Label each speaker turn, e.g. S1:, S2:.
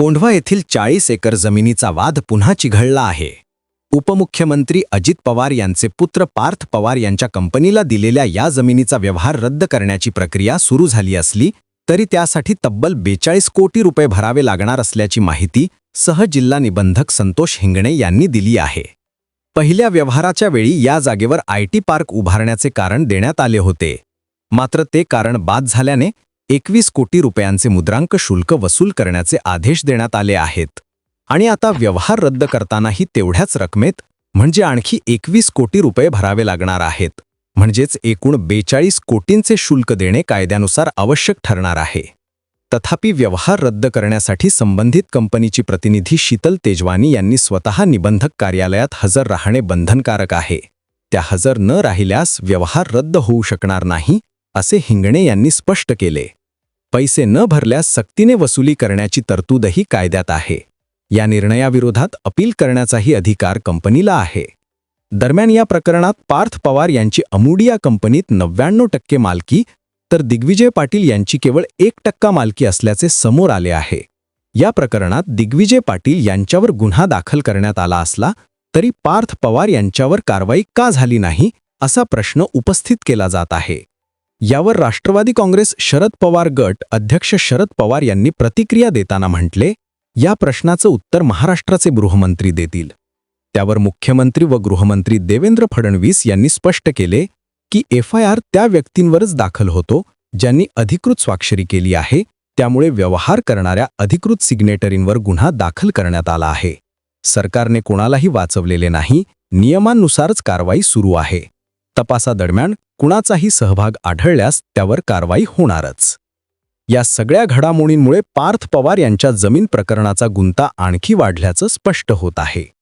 S1: कोंढवा येथील चाळीस एकर जमिनीचा वाद पुन्हा चिघळला आहे. उपमुख्यमंत्री अजित पवार यांचे पुत्र पार्थ पवार यांच्या कंपनीला दिलेल्या या जमिनीचा व्यवहार रद्द करण्याची प्रक्रिया सुरू झाली असली तरी त्यासाठी तब्बल बेचाळीस कोटी रुपये भरावे लागणार असल्याची माहिती सहजिल्हा निबंधक संतोष हिंगणे यांनी दिली आहे. पहिल्या व्यवहाराच्या वेळी या जागेवर आय टी पार्क उभारण्याचे कारण देण्यात आले होते. मात्र ते कारण बाद झाल्याने एकवीस कोटी रुपयांचे मुद्रांक शुल्क वसूल करण्याचे आदेश देण्यात आले आहेत. आणि आता व्यवहार रद्द करतानाही तेवढ्याच रकमेत म्हणजे आणखी एकवीस कोटी रुपये भरावे लागणार आहेत. म्हणजेच एकूण बेचाळीस कोटींचे शुल्क देणे कायद्यानुसार आवश्यक ठरणार आहे. तथापि व्यवहार रद्द करण्यासाठी संबंधित कंपनीची प्रतिनिधी शीतल तेजवानी यांनी स्वतः निबंधक कार्यालयात हजर राहणे बंधनकारक आहे. त्या हजर न राहिल्यास व्यवहार रद्द होऊ शकणार नाही असे हिंगणे यांनी स्पष्ट केले. पैसे न भरल्यास सक्तीने वसुली करण्याची तरतूदही कायद्यात आहे. या निर्णयाविरोधात अपील करण्याचाही अधिकार कंपनीला आहे. दरम्यान या प्रकरणात पार्थ पवार यांची अमुडिया कंपनीत नव्याण्णव टक्के मालकी तर दिग्विजय पाटील यांची केवळ एक टक्का मालकी असल्याचे समोर आले आहे. या प्रकरणात दिग्विजय पाटील यांच्यावर गुन्हा दाखल करण्यात आला असला तरी पार्थ पवार यांच्यावर कारवाई का झाली नाही असा प्रश्न उपस्थित केला जात आहे. यावर राष्ट्रवादी काँग्रेस शरद पवार गट अध्यक्ष शरद पवार यांनी प्रतिक्रिया देताना म्हटले या प्रश्नाचं उत्तर महाराष्ट्राचे गृहमंत्री देतील. त्यावर मुख्यमंत्री व गृहमंत्री देवेंद्र फडणवीस यांनी स्पष्ट केले की एफ आय आर त्या व्यक्तींवरच दाखल होतो ज्यांनी अधिकृत स्वाक्षरी केली आहे त्यामुळे व्यवहार करणाऱ्या अधिकृत सिग्नेटरींवर गुन्हा दाखल करण्यात आला आहे. सरकारने कोणालाही वाचवलेले नाही नियमांनुसारच कारवाई सुरू आहे. तपासादरम्यान कुणाचाही सहभाग आढळल्यास त्यावर कारवाई होणारच. या सगळ्या घडामोडींमुळे पार्थ पवार यांच्या जमीन प्रकरणाचा गुंता आणखी वाढल्याचं स्पष्ट होत आहे.